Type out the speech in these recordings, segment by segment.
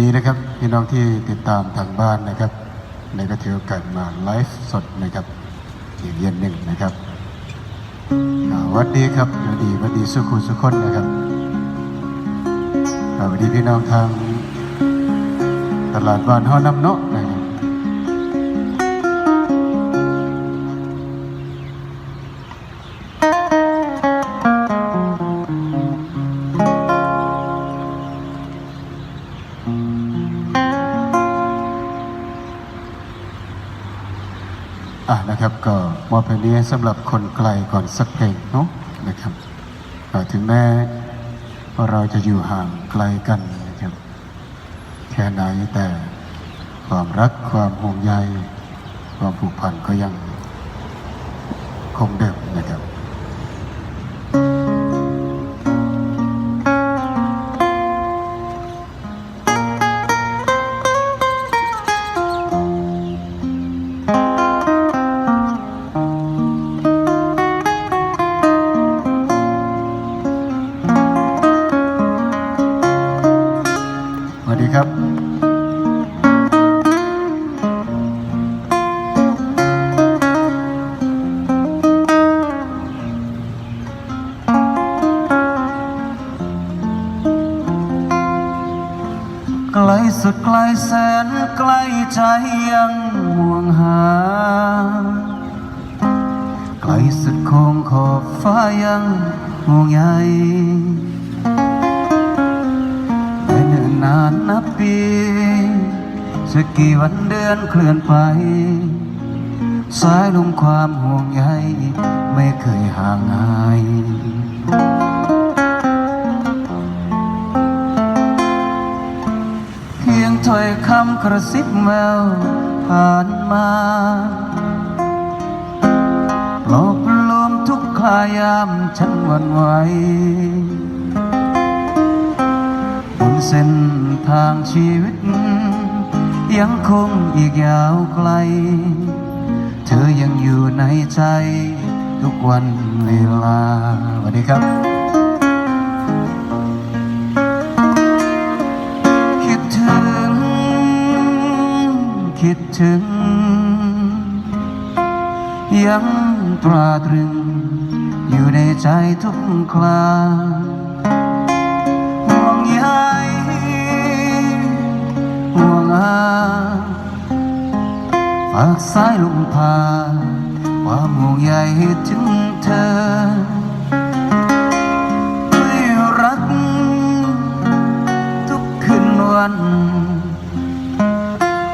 ดีนะครับพี่น้องที่ติดตามทางบ้านนะครับในก็ถือโอกาสมาไลฟ์สดนะครับอีกเย็นหนึ่งนะครับสวัสดีครับวัดดีสวัสดีสุขุสุขคนนะครับสวัสดีพี่น้องทางตลาดบ้านห้อน้ำเนาะ นะครับอะนะครับก็มอบเพลงนี้สำหรับคนไกลก่อนสักเพลงเนาะนะครับก็ถึงแม้ว่าเราจะอยู่ห่างไกลกันนะครับแค่ไหนแต่ความรักความห่วงใยความผูกพันก็ยังคงเดิม ดีครับไกลสุดไกลแสนไกลใจยังห่วงหา ไกลสุดคงขอบฟ้ายังห่วงใย อนเคลื่อนไป สายลมความห่วงใยไม่เคยห่างหายเพียงถ้อยคำกระซิบแววผ่านมาปลอบประโลมทุกคลายามฉันหวันไหวบนเส้นทางชีวิต ยังคงอีกยาวไกล เธอยังอยู่ในใจทุกวันเวลาสวัสดีครับ คิดถึง คิดถึง ยังตราตรึง อยู่ในใจทุกครา ห่วงอาฝากสายลมพาความห่วงใยถึงเธอด้วยรัก ทุกคืนวัน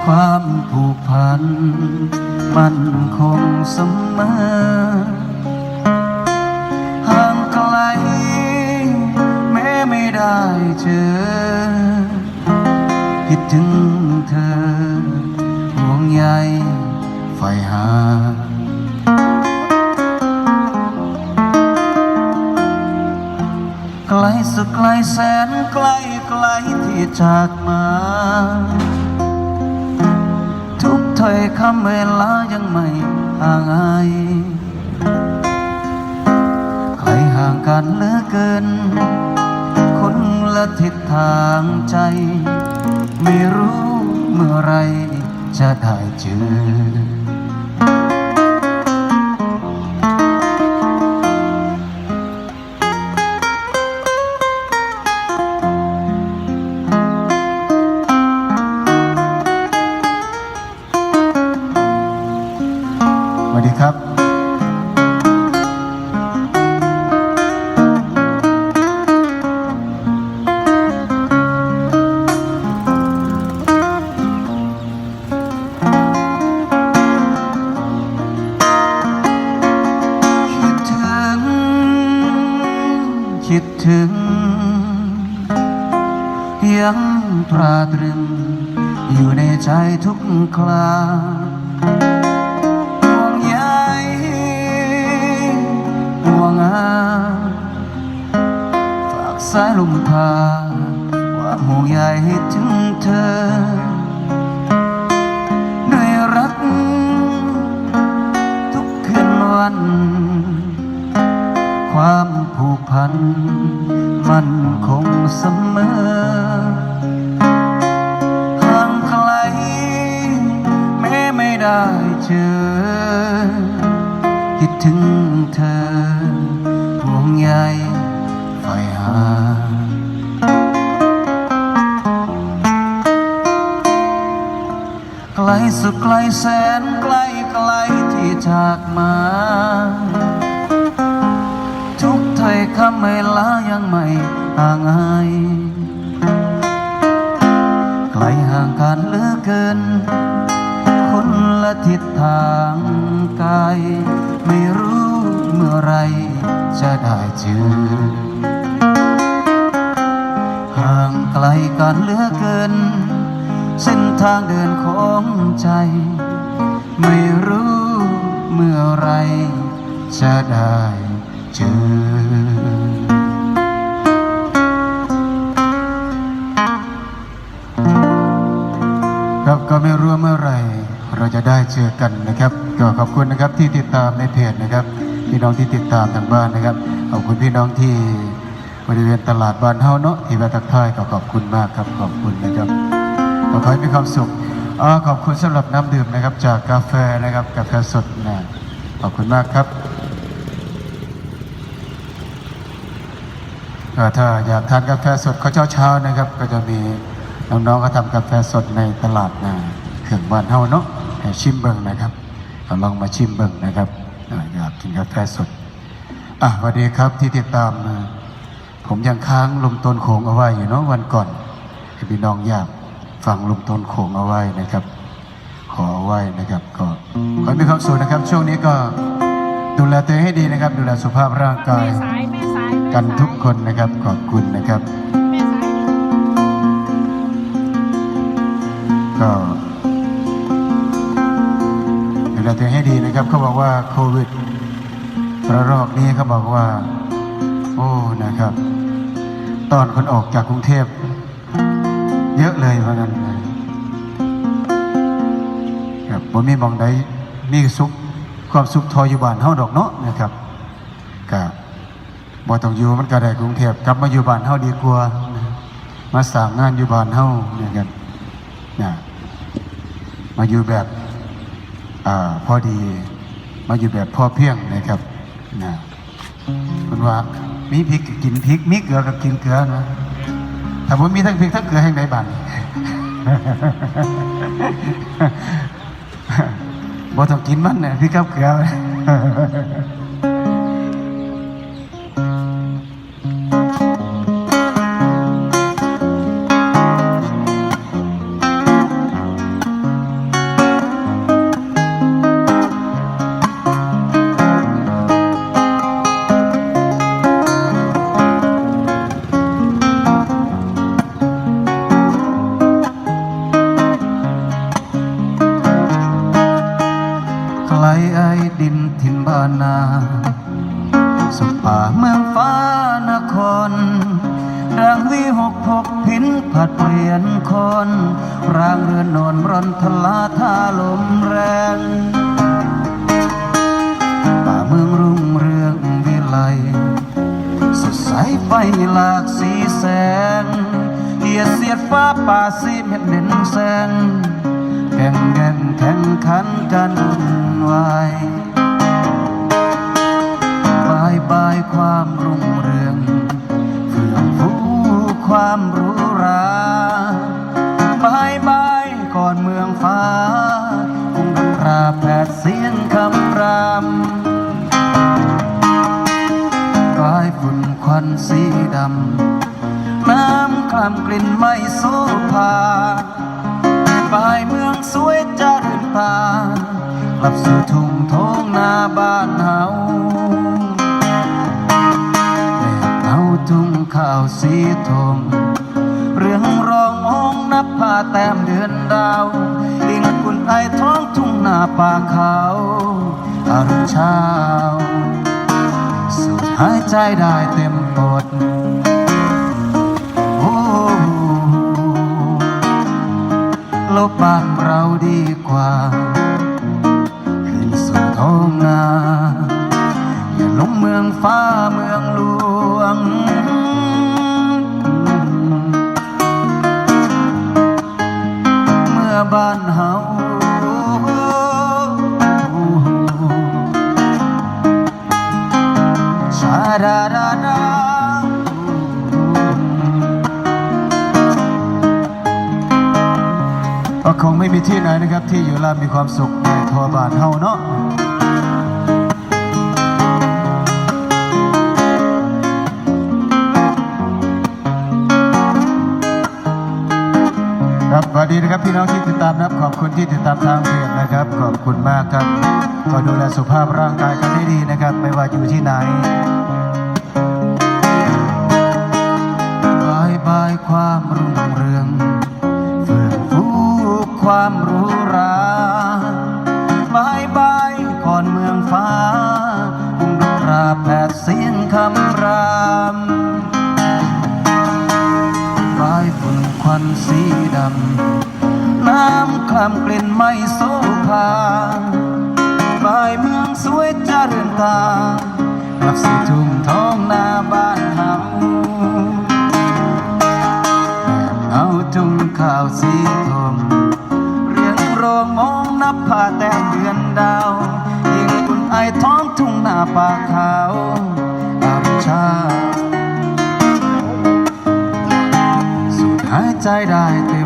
ความผูกพัน มันคงเสมอห่างไกล แม้ไม่ได้เจอ คิดถึงเธอห่วงใยไฟหา ไกลสุดไกลแสนไกลไกลที่จากมา ทุกถ้อยคำเวลายังไม่ห่างหายใครห่างกันเหลือเกิน คนละทิศทางใจ ไม่รู้เมื่อไรจะได้เจอ ความผูกพัน มันคงเสมอห่างไกลแม้ไม่ได้เจอ คิดถึงเธอห่วงใยไฟหาไกลสุดไกลแสนไกล มา ทุกถ้อยคำไม่ลายังไม่ห่างหายไกลห่างกันเหลือเกิน คนละทิศทางกายไม่รู้เมื่อไรจะได้เจอห่างไกลกันเหลือเกิน เส้นทางเดินของใจ ไม่รู้ เมื่อไรจะได้เจอครับก็ไม่รู้เมื่อไรเราจะได้เจอกันนะครับ ก็ขอบคุณนะครับที่ติดตามในเพจนะครับ พี่น้องที่ติดตามทางบ้านนะครับขอบคุณพี่น้องที่บริเวณตลาดบ้านเฮาเนาะที่แวะทักทายก็ขอบคุณมากครับขอบคุณนะครับขอให้มีความสุข อขอบคุณสำหรับน้ำดื่มนะครับ จากกาแฟนะครับกาแฟสดนะขอบคุณมากครับถ้าอยากทานกาแฟสดข้าเช้าเช้าๆนะครับ ก็จะมีน้องๆเขาทำกาแฟสดในตลาดนะเขื่องบ้านเฮาเนาะให้ชิมเบิ่งนะครับลองมาชิมเบิ่งนะครับอยากกินกาแฟสดอะสวัสดีครับที่ติดตาม ผมยังค้างลมต้นโขงเอาไว้อยู่เนาะวันก่อนพี่น้องอยาก ฟังลมต้นโขงเอาไว้นะครับ ขอเอาไว้นะครับก็ขอให้มีความสุขนะครับ ช่วงนี้ก็ดูแลตัวเองให้ดีนะครับ ดูแลสุขภาพร่างกายแม่สายแม่สายแม่สายกันทุกคนนะครับขอบคุณนะครับแม่สายก็ดูแลตัวเองให้ดีนะครับเขาบอกว่าโควิดระลอกนี้เขาบอกว่า โอ้นะครับ ตอนคนออกจากกรุงเทพ เยอะเลยเพราะนั้นนะครับผมมีมองใดมีสุขความสุขทออยู่บ้านเฮาดอกเนาะนะครับก็บ่ต้องอยู่มันก็ได้กรุงเทพกลับมาอยู่บ้านเฮาดีกว่ามาสร้างงานอยู่บ้านเฮาเนะครับนะมาอยู่แบบอ่าพอดี มาอยู่แบบพอเพียงนะครับนะคุณว่ามีพริกก็กินพริกมีเกลือก็กินเกลือนะ แต่ผมมีทั้งพริกทั้งเกลือแห่งในบ้านบ่ต้องกินมันนะพี่กับเกลือ นนอนร่อนทลาท่าลมแรงป่าเมืองรุ่งเรืองวิไลสดใสไฟหลากสีแสงเกียรติเสียดฟ้าป่าสีเม็ดเด่นแสงแข่งแข่งแข่งขันกันวุ่นวายบายบายความรุ่งเรืองเฟื่องฟูความรู้ราบายบาย ก่อนเมืองฟ้า คงดนตราแผดเสียงคำรามบายฝุ่นควันสีดำ น้ำคลำกลิ่นไม่โซภาปลายเมืองสวยจะรื่นตากลับสู่ทุ่งท้องนาบ้านเฮาแดดเอาทุ่งข้าวสีทอง เรื่องรองมองนับผ้าแต้มเดือนดาวลิงกุนไอท้องทุ่งนาป่าเขาอารุณเช้าสูดหายใจได้เต็มปอดโอ้ลบบ้านเราดีกว่าขึ้นสู่ท้องนา อย่าลงเมืองฟ้าเมืองหลวง อบ้านเฮาชาดาดาดาก็คงไม่มีที่ไหนนะครับ ที่อยู่แล้วมีความสุขในทัวบานเฮาเนาะ วัสดีนะครับพี่น้องที่ติดตามนะครับขอบคุณที่ติดตามทางเพจนะครับ ขอบคุณมากครับก็ดูแลสุขภาพร่างกายกันให้ดีนะครับ ไม่ว่าอยู่ที่ไหนบายบายความรุ่งเรืองเฟื่องฟูความรู้ราบายบายก่อนเมืองฟ้ากุงดุราแผดเสียงคำรามบายฝุ่นควันสีดำำคลำกลิ่นไม่โซภาบายเมืองสวยเจริญตากลับสู่ทุ่งท้องนาบ้านเฮาเอาทุ่งข้าวสีทองเรียงโรงมองนับผ้าแต้มเดือนดาวยิ่งอุ่นไอท้องทุ่งนาป่าขาวอารุณชาสูดหายใจได้เต็ม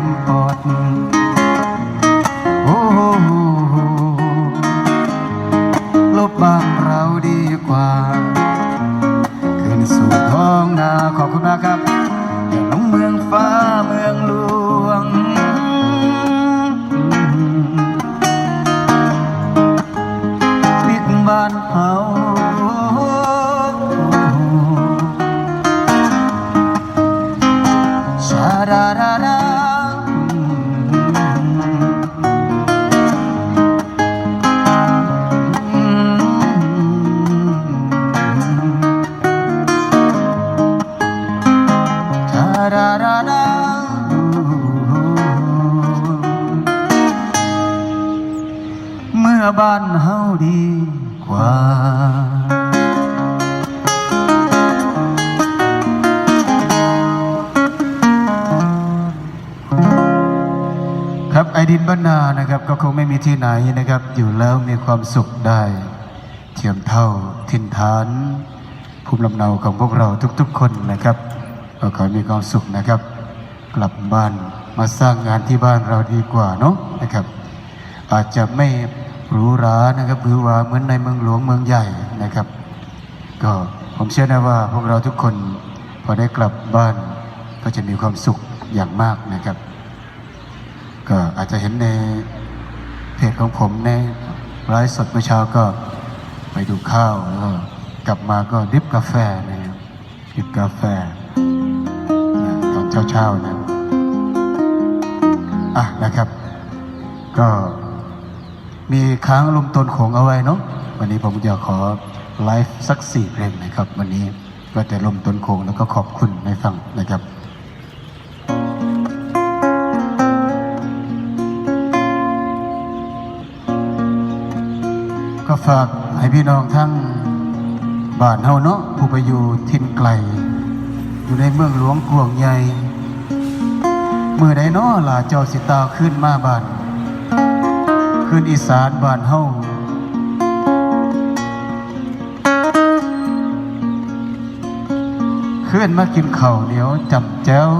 ล บ้านเฮาดีกว่าครับไอดินบ้านนานะครับก็คงไม่มีที่ไหนนะครับ อยู่แล้วมีความสุขได้ เทียมเท่าถิ่นฐานภูมิลำเนาของพวกเราทุกๆคนนะครับก็ขอมีความสุขนะครับ กลับบ้านมาสร้างงานที่บ้านเราดีกว่าเนาะนะครับ อาจจะไม่ หรูหรานะครับหรือว่าเหมือนในเมืองหลวงเมืองใหญ่นะครับ ก็ผมเชื่อนะว่าพวกเราทุกคนพอได้กลับบ้านก็จะมีความสุขอย่างมากนะครับ ก็อาจจะเห็นในเพจของผมในไลฟ์สดเมื่อเช้าก็ไปดูข้าวแล้วก็กลับมาก็ดิบกาแฟนะครับดิบกาแฟตอนเช้าๆนะอะนะครับ ก็ มีค้างลมตนโขงเอาไว้เนาะวันนี้ผมจะขอไลฟ์สักสี่เพลงนะครับ วันนี้ก็แต่ลมตนโขงแล้วก็ขอบคุณในฟังนะครับก็ฝากให้พี่น้องทั้งบ้านเฮาเนาะผู้ไปอยู่ทินไกล อยู่ในเมืองหลวงกวงใหญ่เมื่อใดเนาะล่ะเจ้าสิตาขึ้นมาบ้าน ขึ้นอีสานบ้านเฮาขึ้นมากินข้าวเหนียวจับแจ้ว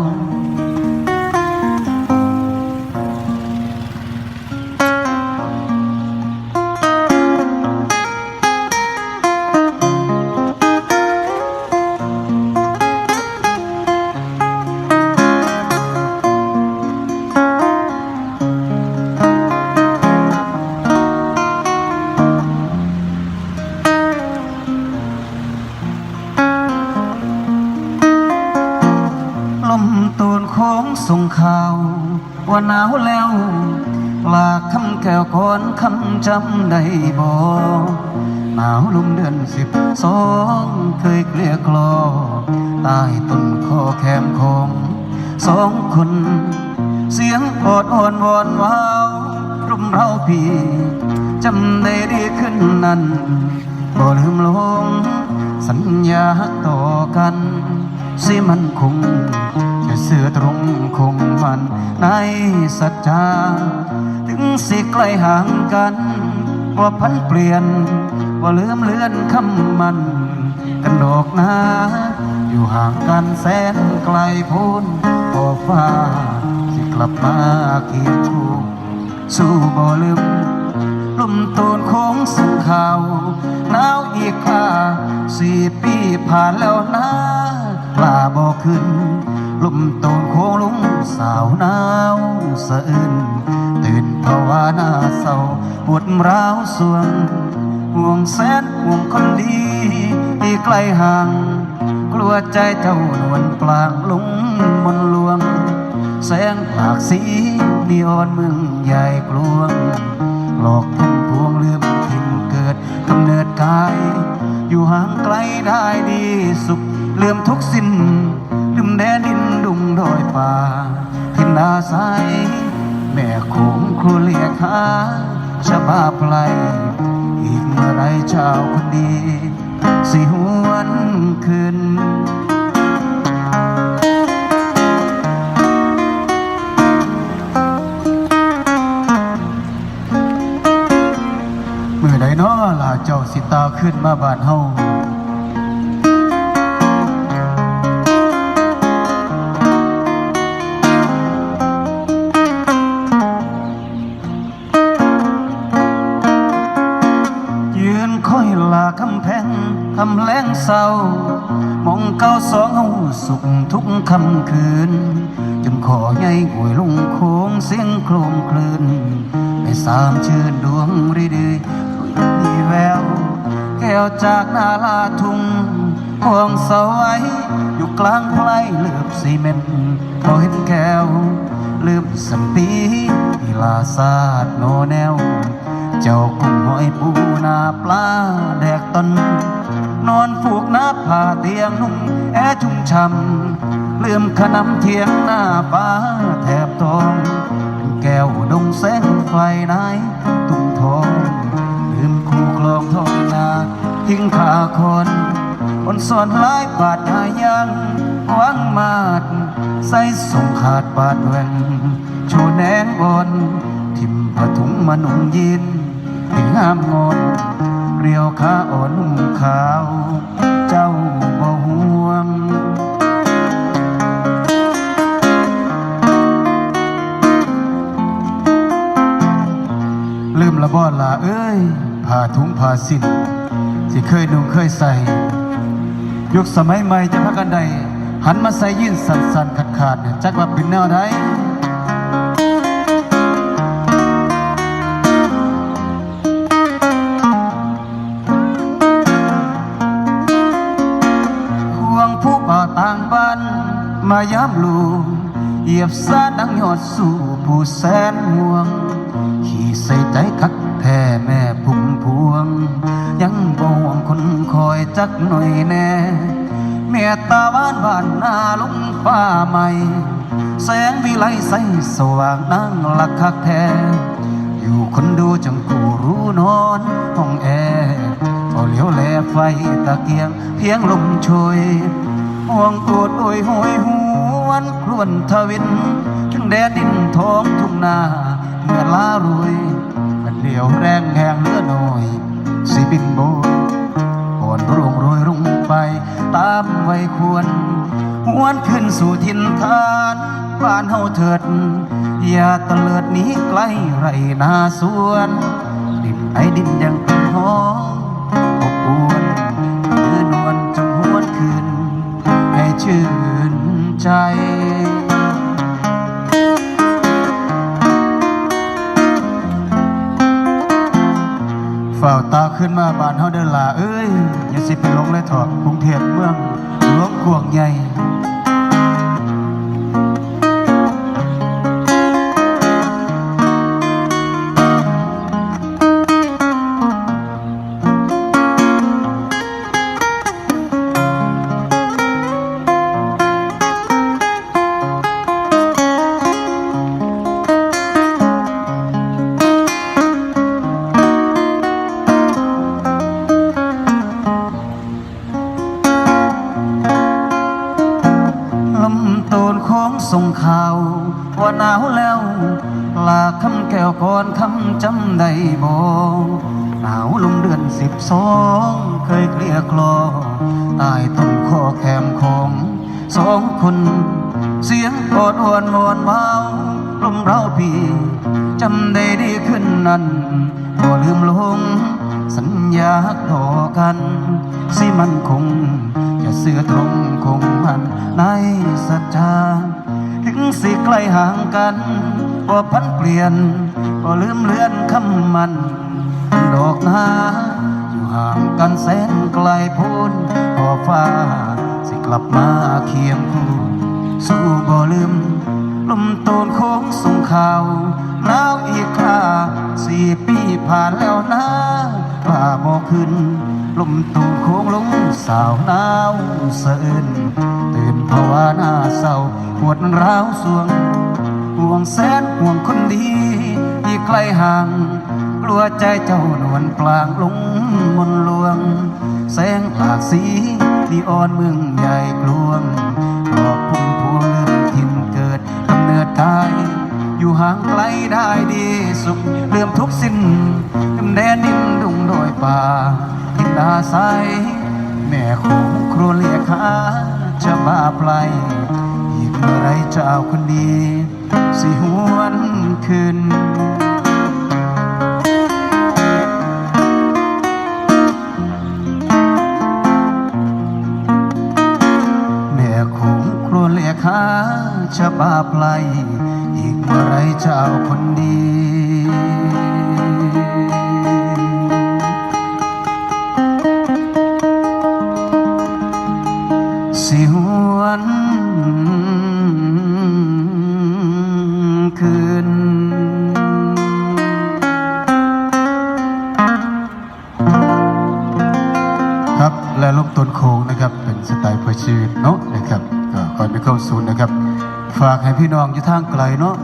จำได้บ่หนาวลมเดือนสิบสองเคยเกลียกลอใต้ต้นคอแคมคงสองคน เสียงอดอ่อนวอนวาวรุมเราพี่จำได้ดีขึ้นนั้นบ่ลืมลง สัญญาต่อกันสิมันคงจะเสื่อตรงคงมันในสัจจา สิใกล้ห่างกันว่าพันเปลี่ยน ว่าลืมเลือนคำมัน กันดอกนาอยู่ห่างกันแสนไกลพ้นขอฟ้า สิกลับมาเคียงคู่สู้บ่ลืมลุ่มตูนโค้งสุงขาวหนาวอีกค่าสี่ปีผ่านแล้วนะกล้าบ่ขึ้นลุ่มตูนโค้งลุงสาวหนาวสะอื้น นภาวาหน้าเศร้าปวดร้าวสวงห่วงแสนห่วงคนดีที่ไกลห่าง กลัวใจเจ้านวลปลางลุงมนลวง แสงหลากสีนีออนเมืองใหญ่กลวง หลอกพุ่มพวงลืมถิ่นเกิดกำเนิดกาย อยู่ห่างไกลได้ดีสุขลืมทุกสิ้นลืมแดนดินดุงดอยป่าทินนาสายแม่ค ครูเลียกหาชะบาไพลอีกเมื่อไรเจ้าคนดีสิหวนคืนเมื่อใดน้อล่ะเจ้าสิตาขึ้นมาบานเฮา เศร้ามองเก้าสองเฮาสุขทุกคำคืน จนขอใหญ่หวยลงโค้งเสียงโครมคลื่นให้สามชื่นดวงรีดีมีแวว แก้วจากนาลาทุ่งห่วงเสาไว้อยู่กลางไพลเลือบซีเมนต์พอเห็นแก้วลืมสัมปีอีลาซาดโนแนว เจ้ากุ้งหอยปูนาปลาแดกตน นอนผูกน้าผ้าเตียงนุ่งแอชุ่มช่ำลืมขนำเทียงหน้าป้าแทบทองเป็นแก้วดงแสงไฟนายตุ้งทองลืมคู่คลองทองนาทิ้งขาคนอนสอนลายบาดหายังวังมาดใส่ส่งขาดบาดแหวงโชว์แนงบนทิมผ้าถุงมานุ่งยินให้งามงอน เรียวขาอ่อนนุ่งขาว เจ้าบ่ห่วง ลืมละบอละเอ้ยผ้าถุงผ้าสิ้นที่เคยนุ่งเคยใส่ ยุคสมัยใหม่จะพักกันใดหันมาใส่ยีนสันๆขาดๆเนี่ยจักว่าเป็นแนวใด มายามลูเหยียบซาดังยอดสู่ผู้แสนห่วง ขี่ใส่ใจคักแท้แม่พุ่มพวง ยังบ่หวงคนคอยจักหน่อยแน่เมตตาบ้านบ้านนาลุงฟ้าใหม่ แสงวิไลใสสว่างนั่งหลักคักแท้อยู่คนดูจังกูรู้นอนห้องแอร์พอเลี้ยวแลไฟตะเกียงเพียงลมโชยห่วงปวดโอยหวยห วนครวนทวินถึงแดนดินท้องทุ่งนาเมื่อลารวยมันเดียวแรงแหงเลือน้อยสิบินโบยอ่อนรุ่งโรยรุ่งไปตามไว้ควรหวนขึ้นสู่ทินฐานบ้านเฮาเถิด อย่าตะเลิดหนีไกลไรนาสวน ดินไอดินยังเป็นห้องอบอวนคือนวลจงหวนคืนให้ชื่นใจ ฝ้าตาขึ้นมาบานเฮาเดินลาเอ้ยอย่าสิไปลงเลยถอดกรุงเทพเมืองหลวงกวงใหญ่ เสือตรงคงมันในสัจจาถึงสิใกล้ห่างกันบ่พันเปลี่ยนบ่ลืมเลือนคำมัน ดอกนาอยู่ห่างกันแสนไกลพ้นขอฟ้า สิกลับมาเคียงคู่สู้บ่ลืมลมโตนโค้งส่งข่าวหนาวอีกคราสี่ปีผ่านแล้วนะป่าบ่ขึ้น ลมตนโค้งลงสาวหนาวสะอื้นตื่นภาวนาเศร้าปวดร้าวสวงห่วงแสนห่วงคนดีที่ใกล้ห่างกลัวใจเจ้านวลปลางลงมนลวง แสงหลากสีที่อ่อนเมืองใหญ่กลวงหลอกพุ่มพวงลืมถิ่นเกิดกำเนิดกาย อยู่ห่างไกลได้ดีสุขเลื่อมทุกสิ้นกำแด ใส แม่คงครัวเลียขาจะมาปลายอีกเมื่อไรเจ้าคนดี สิหวนคืนแม่คงครัวเลียขาจะบาปไหลอีกเมื่อไรเจ้าคนดี ชีวิตเนาะนะครับก็คอยไปเข้าศูนย์นะครับ ฝากให้พี่น้องอยู่ทางไกลเนาะ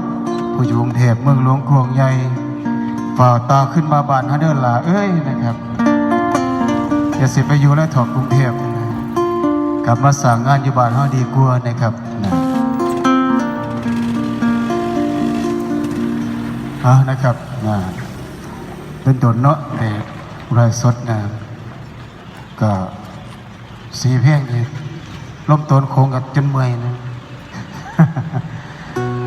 ผู้อยู่กรุงเทพเมืองหลวงกวงใหญ่ฝ่าตาขึ้นมาบานฮาเดินลาเอ้ยนะครับอย่าเสิไปอยู่และถอดกรุงเทพนะกลับมาสั่งงานอยู่บ้านเฮาดีกว่านะครับนะเอานะครับนะเป็นตนเนาะในรายสดนะก็สีเพียงนี่ ล้มต้นโค้งกับจนเมื่อยนะ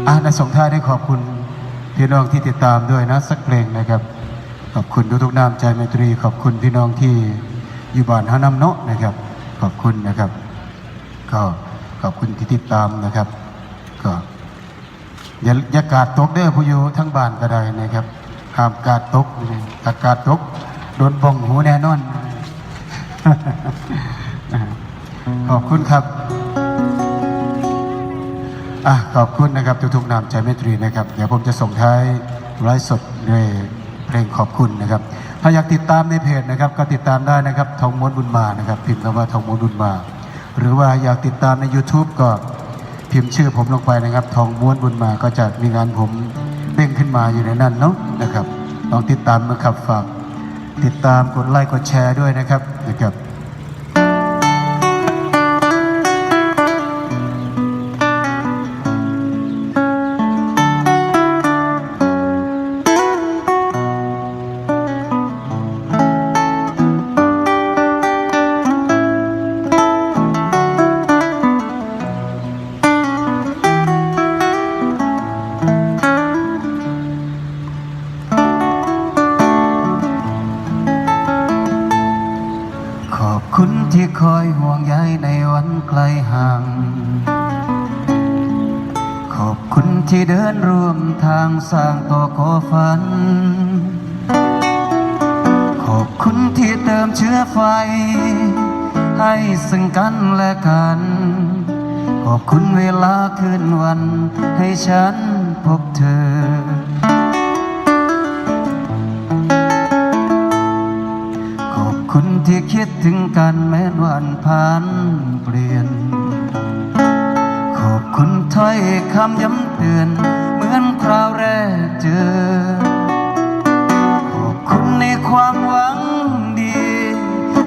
อะในส่งท้ายได้ขอบคุณพี่น้องที่ติดตามด้วยนะสักเพลงนะครับ ขอบคุณทุกๆน้ำใจไมตรี ขอบคุณพี่น้องที่อยู่บ้านฮานำเนาะนะครับ ขอบคุณนะครับ ก็ขอบคุณที่ติดตามนะครับ ก็อย่าอย่ากาดตกเด้อผู้อยู่ทั้งบ้านก็ได้นะครับห้ามกาดตกนะถ้ากาดตกโดนบ้องหูแน่นอน ขอบคุณครับอะขอบคุณนะครับทุกๆนามใจเมตรีนะครับ เดี๋ยวผมจะส่งท้ายไลฟ์สดด้วยเพลงขอบคุณนะครับ ถ้าอยากติดตามในเพจนะครับ ก็ติดตามได้นะครับทองม้วนบุญมานะครับ พิมพ์คำว่าทองม้วนบุญมา หรือว่าอยากติดตามใน YouTube ก็พิมพ์ชื่อผมลงไปนะครับ ทองม้วนบุญมาก็จะมีงานผมเด้งขึ้นมาอยู่ในนั้นเนาะนะครับลองติดตามนะครับฝากติดตามกดไลค์กดแชร์ด้วยนะครับนะครับ คุณที่คอยห่วงใยในวันไกลห่าง ขอบคุณที่เดินร่วมทางสร้างต่อก่อฝัน ขอบคุณที่เติมเชื้อไฟ ให้ซึ่งกันและกัน ขอบคุณเวลาคืนวันให้ฉันพบเธอ ที่คิดถึงกันแม้วันผ่านเปลี่ยน ขอบคุณถ้อยคำย้ำเตือน เหมือนคราวแรกเจอ ขอบคุณในความหวังดี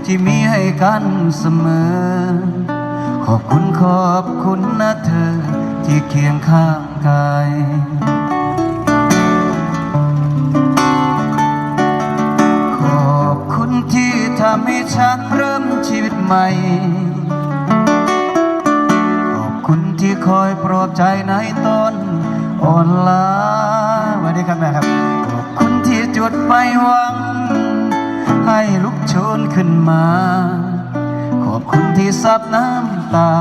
ที่มีให้กันเสมอ ขอบคุณขอบคุณนะเธอ ที่เคียงข้างกายำให้ฉันเริ่มชีวิตใหม่ ขอบคุณที่คอยปลอบใจในตอนอ่อนล้าสวัสดีครับแม่ครับ ขอบคุณที่จุดไฟหวัง ให้ลุกโชนขึ้นมา ขอบคุณที่ซับน้ำตา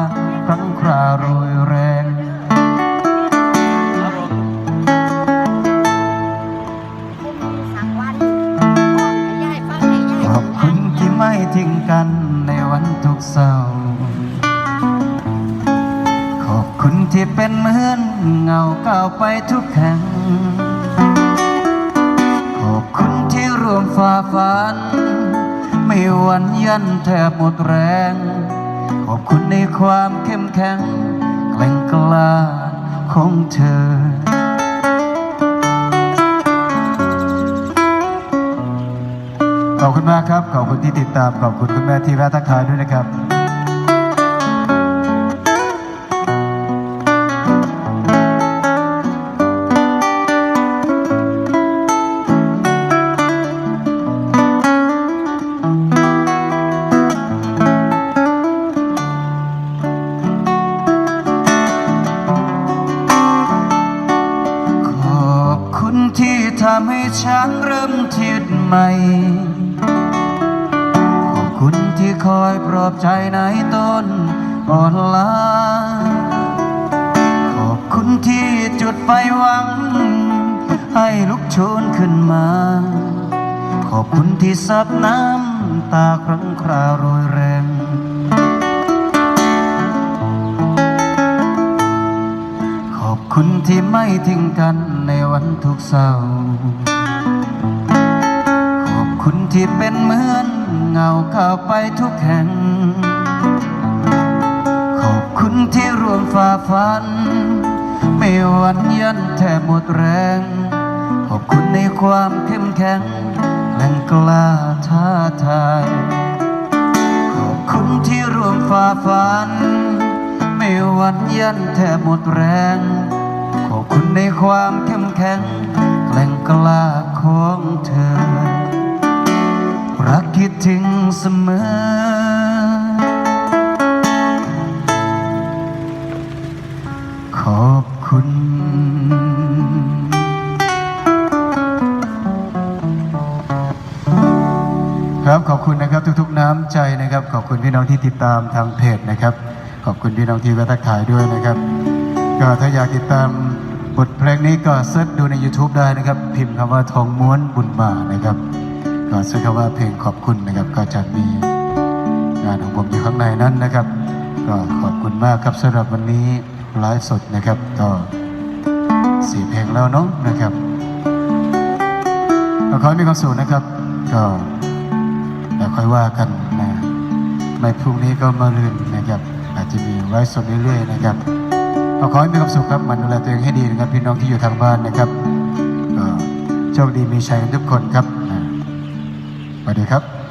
ครั้งคราวโรย เศร้า ขอบคุณที่เป็นเหมือนเงาก้าวไปทุกแห่ง ขอบคุณที่ร่วมฝ่าฟัน ไม่หวันยันแทบหมดแรง ขอบคุณในความเข้มแข็งแกล่งกล้าของเธอ ขอบคุณมากครับ ขอบคุณที่ติดตาม ขอบคุณคุณแม่ที่แวะทักทายด้วยนะครับ ขอบคุณที่ซับน้ำตาครั้งคราวโรยแรงขอบคุณที่ไม่ทิ้งกันในวันทุกเศร้า ขอบคุณที่เป็นเหมือนเงาก้าวไปทุกแห่ง ขอบคุณที่ร่วมฝ่าฟัน ไม่หวันยันแทบหมดแรง ขอบคุณในความเข้มแข็ง แรงกล้าท้าทายขอบคุณที่ร่วมฝ่าฟัน ไม่หวันยันแทบหมดแรง ขอบคุณในความเข้มแข็งแกล่งกล้าของเธอ รักคิดถึงเสมอ ขอบคุณับขอบคุณนะครับทุกๆ น้ำใจนะครับ ขอบคุณพี่น้องที่ติดตามทางเพจนะครับ ขอบคุณพี่น้องที่แวะทักทายด้วยนะครับ ก็ถ้าอยากติดตามบทเพลงนี้ก็เสิร์ชดูใน YouTube ได้นะครับ พิมพ์คำว่าทองม้วนบุญมานะครับ ก็เสิร์ชคำว่าเพลงขอบคุณนะครับ ก็จะมีงานของผมอยู่ข้างในนั้นนะครับ ก็ขอบคุณมากครับสำหรับวันนี้ไลฟ์สดนะครับ ก็สี่เพลงแล้วเนาะนะครับขอให้มีความสุขนะครับ ก็ ค่อยว่ากันนะในพรุ่งนี้ก็มาลืนนะครับ อาจจะมีไว้สดเรื่อยๆนะครับก็ขอให้มีความสุขครับมันดูแลตัวเองให้ดีนะครับ พี่น้องที่อยู่ทางบ้านนะครับก็โชคดีมีชัยกันทุกคนครับสวัสดีครับ